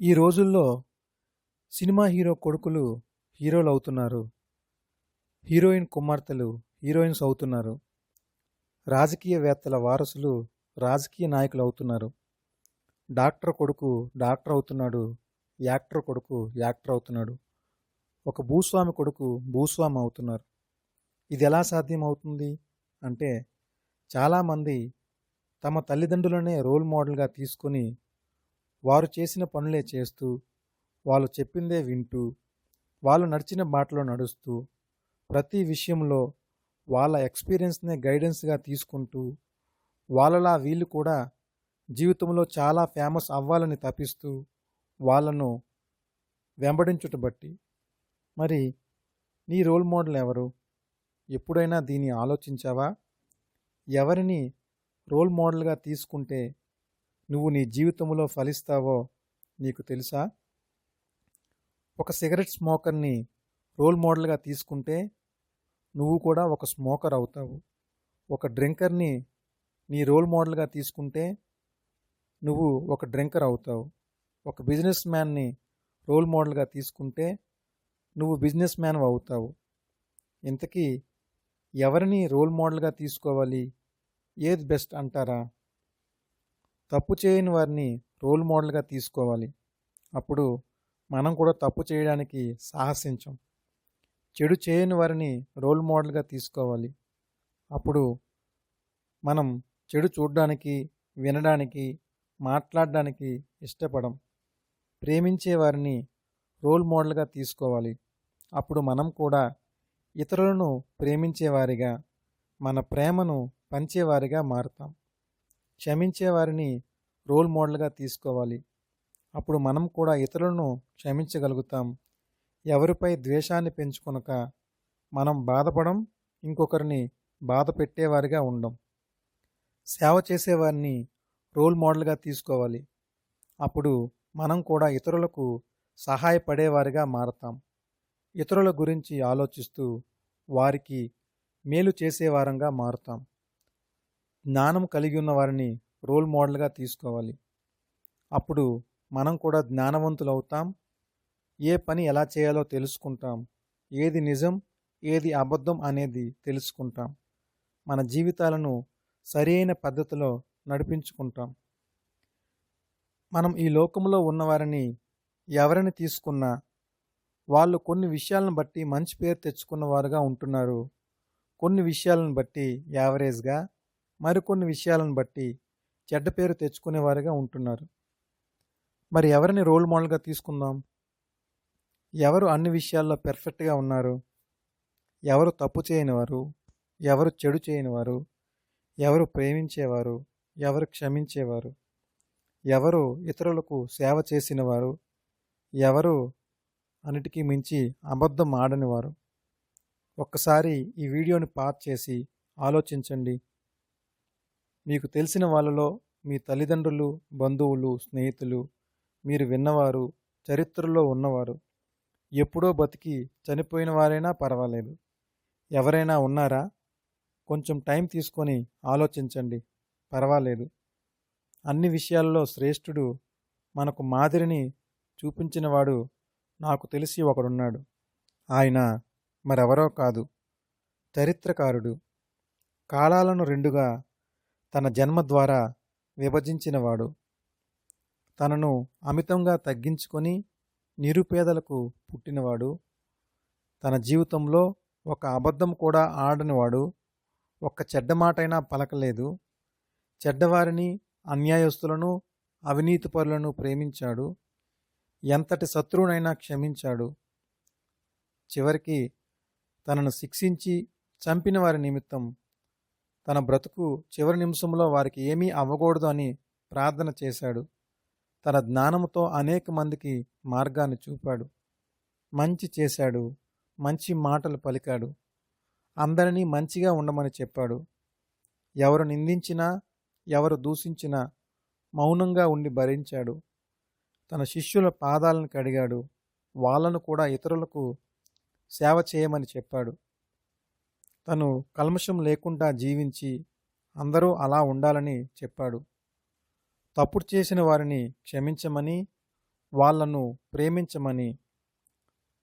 ఈ రోజుల్లో cinema hero కొడుకులు హీరోలు అవుతున్నారు హీరోయిన్ కుమార్తెలు హీరోయిన్స్ అవుతున్నారు. రాజకీయవేత్తల వారసులు రాజకీయ నాయకులు అవుతున్నారు. డాక్టర్ కొడుకు డాక్టర్ అవుతున్నాడు. యాక్టర్ కొడుకు యాక్టర్ అవుతున్నాడు. ఒక భూస్వామి కొడుకు భూస్వామి అవుతున్నారు. ఇది ఎలా సాధ్యం అవుతుంది అంటే చాలామంది తమ తల్లిదండ్రులనే రోల్ మోడల్గా తీసుకొని వారు చేసిన పనులే చేస్తూ వాళ్ళు చెప్పిందే వింటూ వాళ్ళు నడిచిన బాటలో నడుస్తూ ప్రతి విషయంలో వాళ్ళ ఎక్స్పీరియన్స్నే గైడెన్స్గా తీసుకుంటూ వాళ్ళలా వీళ్ళు కూడా జీవితంలో చాలా ఫేమస్ అవ్వాలని తపిస్తూ వాళ్ళను వెంబడించుట బట్టి. మరి నీ రోల్ మోడల్ ఎవరు? ఎప్పుడైనా దీన్ని ఆలోచించావా? ఎవరిని రోల్ మోడల్గా తీసుకుంటే నువ్వు నీ జీవితంలో ఫలిస్తావో నీకు తెలుసా? ఒక సిగరెట్ స్మోకర్ని రోల్ మోడల్గా తీసుకుంటే నువ్వు కూడా ఒక స్మోకర్ అవుతావు. ఒక డ్రింకర్ని నీ రోల్ మోడల్గా తీసుకుంటే నువ్వు ఒక డ్రింకర్ అవుతావు. ఒక బిజినెస్ మ్యాన్ని రోల్ మోడల్గా తీసుకుంటే నువ్వు బిజినెస్ మ్యాన్ అవుతావు. ఇంతకీ ఎవరిని రోల్ మోడల్గా తీసుకోవాలి? ఏది బెస్ట్ అంటారా? తప్పు చేయని వారిని రోల్ మోడల్గా తీసుకోవాలి. అప్పుడు మనం కూడా తప్పు చేయడానికి సాహసించం. చెడు చేయని వారిని రోల్ మోడల్గా తీసుకోవాలి. అప్పుడు మనం చెడు చూడడానికి వినడానికి మాట్లాడడానికి ఇష్టపడం. ప్రేమించే వారిని రోల్ మోడల్గా తీసుకోవాలి. అప్పుడు మనం కూడా ఇతరులను ప్రేమించేవారిగా మన ప్రేమను పంచేవారిగా మారుతాం. క్షమించేవారిని రోల్ మోడల్గా తీసుకోవాలి. అప్పుడు మనం కూడా ఇతరులను క్షమించగలుగుతాం. ఎవరిపై ద్వేషాన్ని పెంచుకొనక మనం బాధపడం ఇంకొకరిని బాధ పెట్టేవారిగా ఉండం. సేవ చేసేవారిని రోల్ మోడల్గా తీసుకోవాలి. అప్పుడు మనం కూడా ఇతరులకు సహాయపడేవారిగా మారతాం. ఇతరుల గురించి ఆలోచిస్తూ వారికి మేలు చేసేవారంగా మారుతాం. జ్ఞానం కలిగి ఉన్న వారిని రోల్ మోడల్గా తీసుకోవాలి. అప్పుడు మనం కూడా జ్ఞానవంతులు అవుతాం ఏ పని ఎలా చేయాలో తెలుసుకుంటాం. ఏది నిజం ఏది అబద్ధం అనేది తెలుసుకుంటాం. మన జీవితాలను సరైన పద్ధతిలో నడిపించుకుంటాం. మనం ఈ లోకంలో ఉన్నవారిని ఎవరిని తీసుకున్నా వాళ్ళు కొన్ని విషయాలను బట్టి మంచి పేరు తెచ్చుకున్న వారుగా ఉంటున్నారు. కొన్ని విషయాలను బట్టి యావరేజ్గా మరికొన్ని విషయాలను బట్టి చెడ్డ పేరు తెచ్చుకునేవారుగా ఉంటున్నారు. మరి ఎవరిని రోల్ మోడల్గా తీసుకుందాం? ఎవరు అన్ని విషయాల్లో పెర్ఫెక్ట్గా ఉన్నారు? ఎవరు తప్పు చేయనివారు? ఎవరు చెడు చేయనివారు? ఎవరు ప్రేమించేవారు? ఎవరు క్షమించేవారు? ఎవరు ఇతరులకు సేవ చేసినవారు? ఎవరు అన్నిటికీ మించి అబద్ధం ఆడనివారు? ఒక్కసారి ఈ వీడియోని పాస్ చేసి ఆలోచించండి. మీకు తెలిసిన వాళ్ళలో మీ తల్లిదండ్రులు బంధువులు స్నేహితులు మీరు విన్నవారు చరిత్రలో ఉన్నవారు ఎప్పుడో బతికి చనిపోయిన వారైనా పర్వాలేదు. ఎవరైనా ఉన్నారా? కొంచెం టైం తీసుకొని ఆలోచించండి. పర్వాలేదు. అన్ని విషయాల్లో శ్రేష్ఠుడు మనకు మాదిరిని చూపించినవాడు నాకు తెలిసి ఒకడున్నాడు. ఆయన మరెవరో కాదు. చరిత్రకారుడు. కాలాలను రెండుగా తన జన్మ ద్వారా విభజించినవాడు. తనను అమితంగా తగ్గించుకొని నిరుపేదలకు పుట్టినవాడు. తన జీవితంలో ఒక అబద్ధం కూడా ఆడనివాడు. ఒక్క చెడ్డ మాటైనా పలకలేదు. చెడ్డవారిని అన్యాయస్తులను అవినీతిపరులను ప్రేమించాడు. ఎంతటి శత్రువునైనా క్షమించాడు. చివరికి తనను శిక్షించి చంపిన వారి నిమిత్తం తన బ్రతుకు చివరి నిమిషంలో వారికి ఏమీ అవ్వకూడదు అని ప్రార్థన చేశాడు. తన జ్ఞానంతో అనేక మందికి మార్గాన్ని చూపాడు. మంచి చేశాడు. మంచి మాటలు పలికాడు. అందరినీ మంచిగా ఉండమని చెప్పాడు. ఎవరు నిందించినా ఎవరు దూషించినా మౌనంగా ఉండి భరించాడు. తన శిష్యుల పాదాలను కడిగాడు. వాళ్ళను కూడా ఇతరులకు సేవ చేయమని చెప్పాడు. తను కల్మషం లేకుండా జీవించి అందరూ అలా ఉండాలని చెప్పాడు. తప్పుడు చేసిన వారిని క్షమించమని వాళ్ళను ప్రేమించమని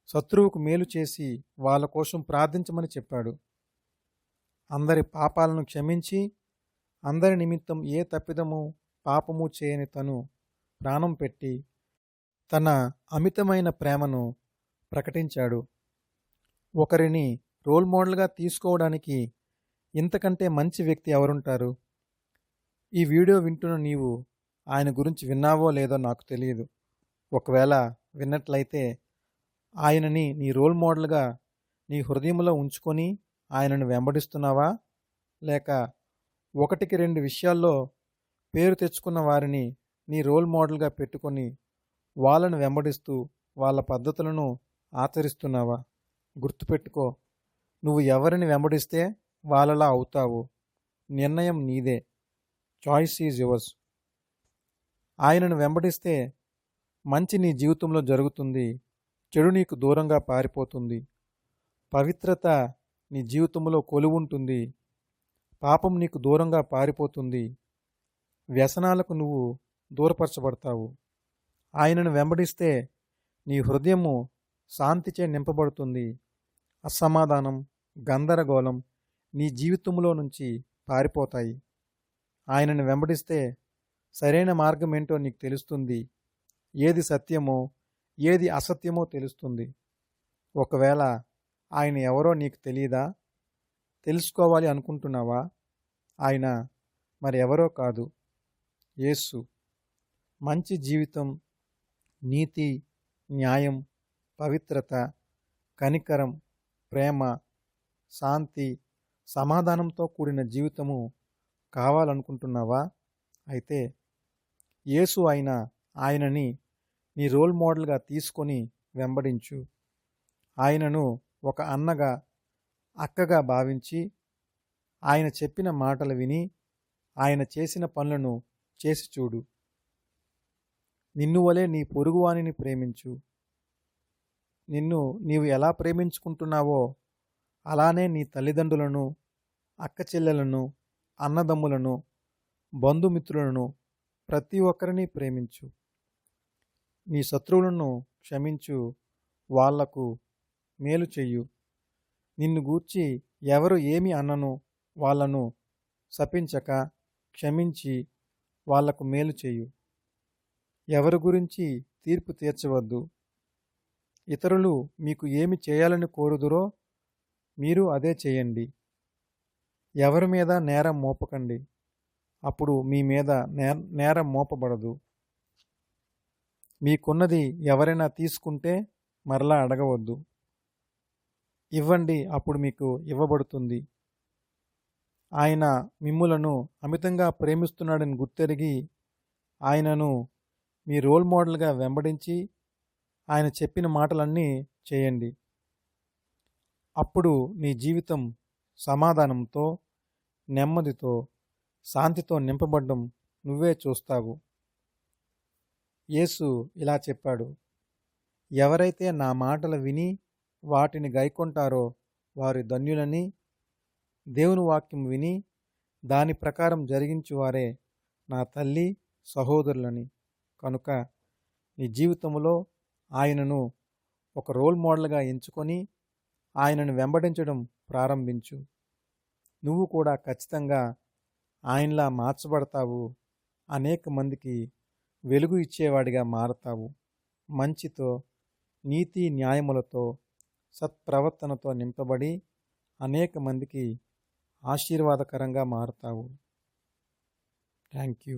శత్రువుకు మేలు చేసి వాళ్ళ కోసం ప్రార్థించమని చెప్పాడు. అందరి పాపాలను క్షమించి అందరి నిమిత్తం ఏ తప్పిదము పాపము చేయని తను ప్రాణం పెట్టి తన అమితమైన ప్రేమను ప్రకటించాడు. ఒకరిని రోల్ మోడల్గా తీసుకోవడానికి ఇంతకంటే మంచి వ్యక్తి ఎవరుంటారు? ఈ వీడియో వింటున్న నీవు ఆయన గురించి విన్నావో లేదో నాకు తెలియదు. ఒకవేళ విన్నట్లయితే ఆయనని నీ రోల్ మోడల్గా నీ హృదయంలో ఉంచుకొని ఆయనను వెంబడిస్తున్నావా? లేక ఒకటికి రెండు విషయాల్లో పేరు తెచ్చుకున్న వారిని నీ రోల్ మోడల్గా పెట్టుకొని వాళ్ళను వెంబడిస్తూ వాళ్ళ పద్ధతులను ఆచరిస్తున్నావా? గుర్తుపెట్టుకో. నువ్వు ఎవరిని వెంబడిస్తే వాళ్ళలా అవుతావు. నిర్ణయం నీదే. చాయిస్ ఈజ్ యువర్స్ ఆయనను వెంబడిస్తే మంచి నీ జీవితంలో జరుగుతుంది. చెడు నీకు దూరంగా పారిపోతుంది. పవిత్రత నీ జీవితంలో కొలువుంటుంది పాపం నీకు దూరంగా పారిపోతుంది. వ్యసనాలకు నువ్వు దూరపరచబడతావు. ఆయనను వెంబడిస్తే నీ హృదయము శాంతిచే నింపబడుతుంది. అసమాధానం గందరగోళం నీ జీవితంలో నుంచి పారిపోతాయి. ఆయనను వెంబడిస్తే సరైన మార్గం ఏంటో నీకు తెలుస్తుంది. ఏది సత్యమో ఏది అసత్యమో తెలుస్తుంది. ఒకవేళ ఆయన ఎవరో నీకు తెలియదా తెలుసుకోవాలి అనుకుంటున్నావా? ఆయన మరి ఎవరో కాదు. యేసు. మంచి జీవితం నీతి న్యాయం పవిత్రత కనికరం ప్రేమ శాంతి సమాధానంతో కూడిన జీవితము కావాలనుకుంటున్నావా? అయితే యేసు అయిన ఆయనని నీ రోల్ మోడల్గా తీసుకొని వెంబడించు. ఆయనను ఒక అన్నగా అక్కగా భావించి ఆయన చెప్పిన మాటలు విని ఆయన చేసిన పనులను చేసి చూడు. నిన్ను వలె నీ పొరుగువానిని ప్రేమించు. నిన్ను నీవు ఎలా ప్రేమించుకుంటున్నావో అలానే నీ తల్లిదండ్రులను అక్క చెల్లెలను అన్నదమ్ములను బంధుమిత్రులను ప్రతి ఒక్కరిని ప్రేమించు. నీ శత్రువులను క్షమించు వాళ్ళకు మేలు చెయ్యు. నిన్ను గూర్చి ఎవరు ఏమి అన్నను వాళ్ళను శపించక క్షమించి వాళ్ళకు మేలు చేయు ఎవరి గురించి తీర్పు తీర్చవద్దు. ఇతరులు మీకు ఏమి చేయాలని కోరుదురో మీరు అదే చేయండి. ఎవరి మీద నేరం మోపకండి. అప్పుడు మీ మీద నేరం మోపబడదు. మీకున్నది ఎవరైనా తీసుకుంటే మరలా అడగవద్దు. ఇవ్వండి అప్పుడు మీకు ఇవ్వబడుతుంది. ఆయన మిమ్ములను అమితంగా ప్రేమిస్తున్నాడని గుర్తెరిగి ఆయనను మీ రోల్ మోడల్గా వెంబడించి ఆయన చెప్పిన మాటలన్నీ చేయండి. అప్పుడు నీ జీవితం సమాధానంతో నెమ్మదితో శాంతితో నింపబడడం నువ్వే చూస్తావు. యేసు ఇలా చెప్పాడు ఎవరైతే నా మాటలు విని వాటిని గైకొంటారో వారి ధన్యులని దేవుని వాక్యం విని దాని ప్రకారం జరిగించువారే నా తల్లి సహోదరులని. కనుక నీ జీవితంలో ఆయనను ఒక రోల్ మోడల్గా ఎంచుకొని ఆయనను వెంబడించడం ప్రారంభించు. నువ్వు కూడా ఖచ్చితంగా ఆయనలా మార్చబడతావు. అనేక మందికి వెలుగు ఇచ్చేవాడిగా మారతావు. మంచితో నీతి న్యాయములతో సత్ప్రవర్తనతో నింపబడి అనేక మందికి ఆశీర్వాదకరంగా మారుతావు. Thank you